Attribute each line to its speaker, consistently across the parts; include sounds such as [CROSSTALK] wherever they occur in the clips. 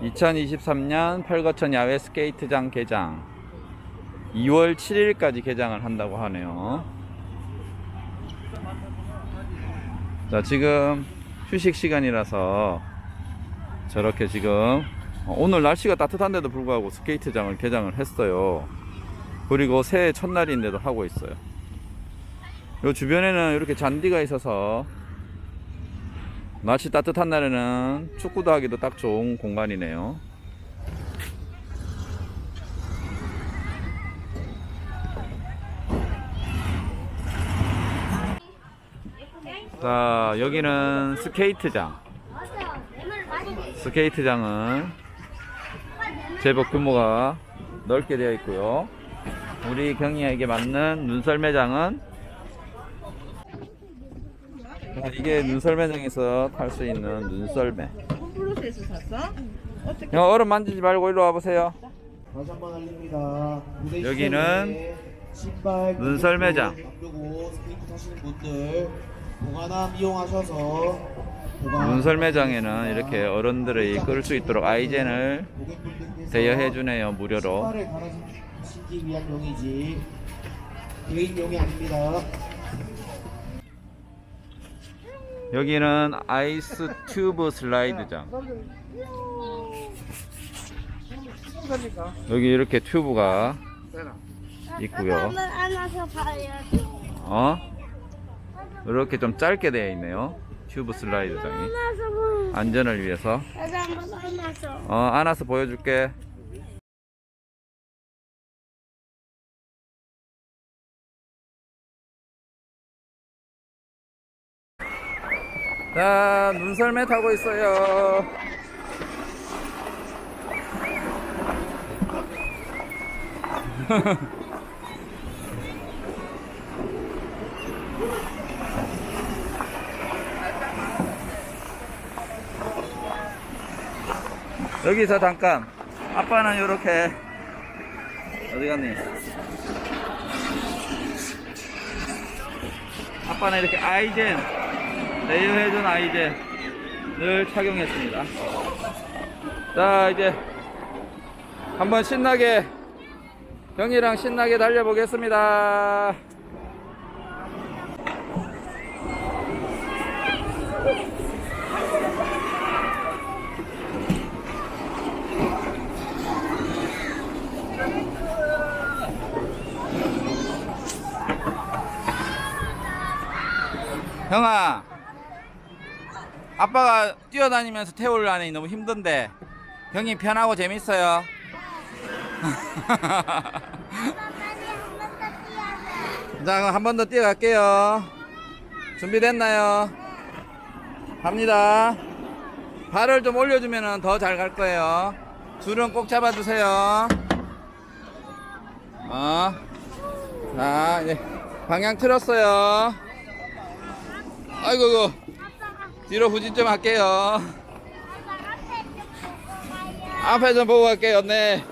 Speaker 1: 2023년 팔거천 야외 스케이트장 개장 2월 7일까지 개장을 한다고 하네요. 자, 지금 휴식 시간이라서 저렇게 지금 어, 오늘 날씨가 따뜻한데도 불구하고 스케이트장을 개장을 했어요. 그리고 새해 첫날인데도 하고 있어요. 요 주변에는 이렇게 잔디가 있어서 날씨 따뜻한 날에는 축구도 하기도 딱 좋은 공간이네요. 자, 여기는 스케이트장. 스케이트장은 제법 규모가 넓게 되어 있고요. 우리 경이에게 맞는 눈썰매장은 자, 이게 눈썰매장에서 탈 수 있는 눈썰매.
Speaker 2: 홈플러스에서 샀어? 어떻게?
Speaker 1: 형 얼음 만지지 말고 일로 와보세요.
Speaker 3: 다시 한번 알립니다. 무대
Speaker 1: 여기는
Speaker 3: 신발,
Speaker 1: 눈썰매장.
Speaker 3: 잠그고 스케이트 타시는 분들 보관함 이용하셔서 보관-
Speaker 1: 눈썰매장에는 이렇게 어른들이 끌 수 있도록 아이젠을
Speaker 3: 고객분들께서
Speaker 1: 대여해 주네요 무료로.
Speaker 3: 신발을 갈아 신기 위한 용이지 개인 용이 아닙니다.
Speaker 1: 여기는 아이스 튜브 슬라이드장. 여기 이렇게 튜브가 있고요. 어? 이렇게 좀 짧게 되어 있네요. 튜브 슬라이드장이. 안전을
Speaker 4: 위해서.
Speaker 1: 어, 안아서 보여줄게. 자, 눈썰매 타고 있어요. [LAUGHS] 여기서 잠깐. 아빠는 이렇게 어디 갔니? 아빠는 이렇게 아이젠 레이어해준 아이젠을 착용했습니다. 자 이제 한번 신나게 형이랑 신나게 달려보겠습니다. 형아, 아빠가 뛰어다니면서 태우려니 너무 힘든데 형이 편하고 재밌어요. [LAUGHS] 자, 그럼 한 번 더 뛰어갈게요. 준비됐나요? 갑니다. 발을 좀 올려주면 더 잘 갈 거예요. 줄은 꼭 잡아주세요. 어. 자, 이제 방향 틀었어요. 아이고, 이고 뒤로 후진 좀 할게요. 앞에 좀 보고 갈게요, 네.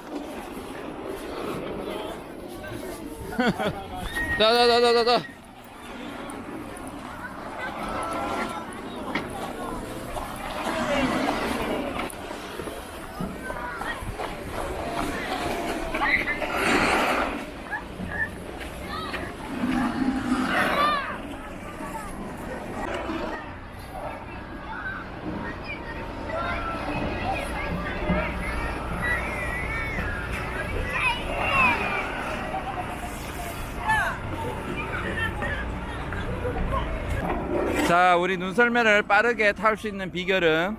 Speaker 1: [LAUGHS] 자, 자, 자, 자, 자, 자. 자, 우리 눈썰매를 빠르게 탈 수 있는 비결은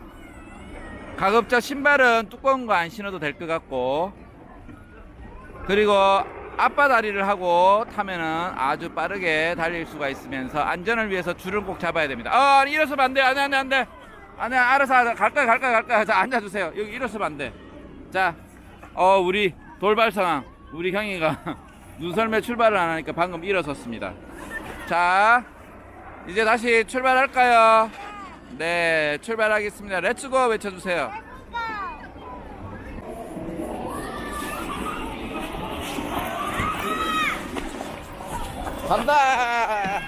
Speaker 1: 가급적 신발은 두꺼운 거 안 신어도 될 것 같고 그리고 앞바다리를 하고 타면은 아주 빠르게 달릴 수가 있으면서 안전을 위해서 줄을 꼭 잡아야 됩니다. 아, 아니, 일어서면 안 돼. 안 돼, 안 돼, 안 돼. 안 돼, 알아서 하자. 갈 거야, 갈 거야, 갈 거야. 자, 앉아주세요. 여기 일어서면 안 돼. 자, 어, 우리 돌발 상황. 우리 형이가 [LAUGHS] 눈썰매 출발을 안 하니까 방금 일어섰습니다. 자, 이제 다시 출발할까요? 네, 출발하겠습니다. 렛츠고 외쳐주세요. 간다!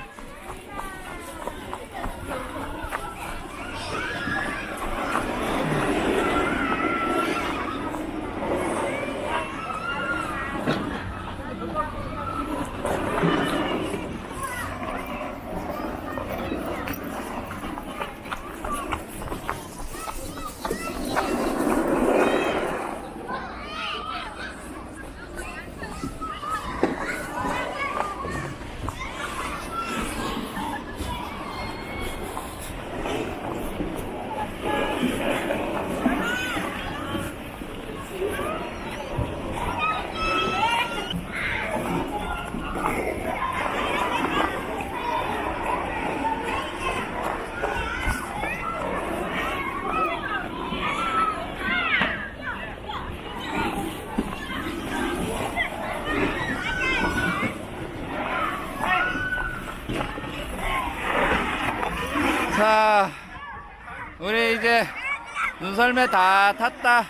Speaker 1: 눈썰매 다 탔다.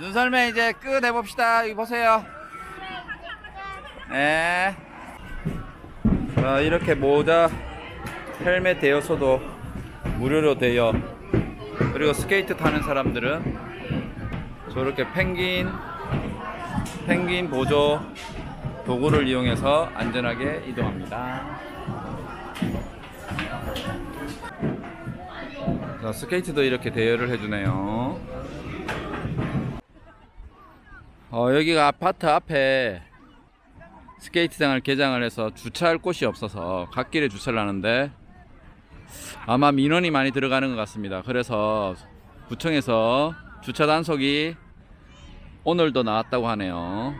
Speaker 1: 눈썰매 이제 끝 해봅시다. 여기 보세요. 네. 자, 이렇게 모자, 헬멧 대여소도 무료로 되어 그리고 스케이트 타는 사람들은 저렇게 펭귄, 펭귄 보조 도구를 이용해서 안전하게 이동합니다. 자, 스케이트도 이렇게 대여를 해주네요. 어, 여기가 아파트 앞에 스케이트장을 개장을 해서 주차할 곳이 없어서 갓길에 주차를 하는데 아마 민원이 많이 들어가는 것 같습니다. 그래서 구청에서 주차 단속이 오늘도 나왔다고 하네요.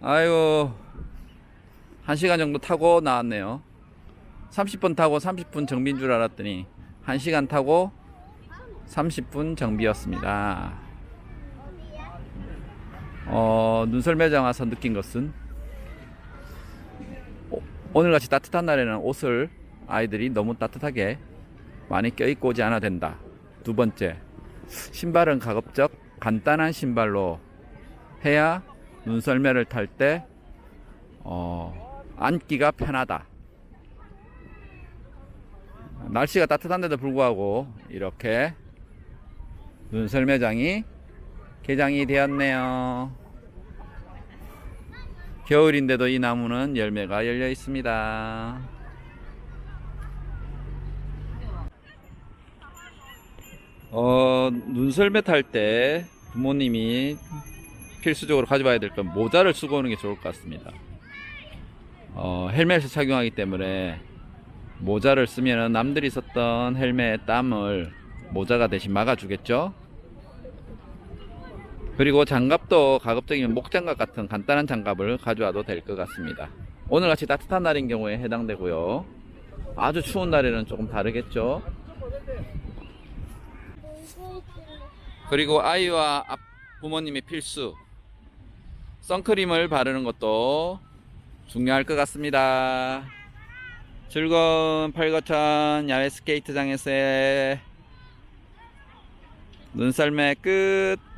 Speaker 1: 아이고, 한 시간 정도 타고 나왔네요. 30분 타고 30분 정비인 줄 알았더니 1시간 타고 30분 정비였습니다. 어, 눈썰매장 와서 느낀 것은 오- 오늘같이 따뜻한 날에는 옷을 아이들이 너무 따뜻하게 많이 껴입고 오지 않아야 된다. 두 번째, 신발은 가급적 간단한 신발로 해야 눈썰매를 탈때 어, 앉기가 편하다. 날씨가 따뜻한데도 불구하고 이렇게 눈썰매장이 개장이 되었네요. 겨울인데도 이 나무는 열매가 열려 있습니다. 어, 눈썰매 탈 때 부모님이 필수적으로 가져봐야 될 건 모자를 쓰고 오는 게 좋을 것 같습니다. 어, 헬멧을 착용하기 때문에 모자를 쓰면 남들이 썼던 헬멧 땀을 모자가 대신 막아주겠죠. 그리고 장갑도 가급적이면 목장갑 같은 간단한 장갑을 가져와도 될 것 같습니다. 오늘같이 따뜻한 날인 경우에 해당되고요. 아주 추운 날에는 조금 다르겠죠. 그리고 아이와 앞- 부모님의 필수 선크림을 바르는 것도 중요할 것 같습니다. 즐거운 팔거천 야외 스케이트장에서의 눈썰매 끝.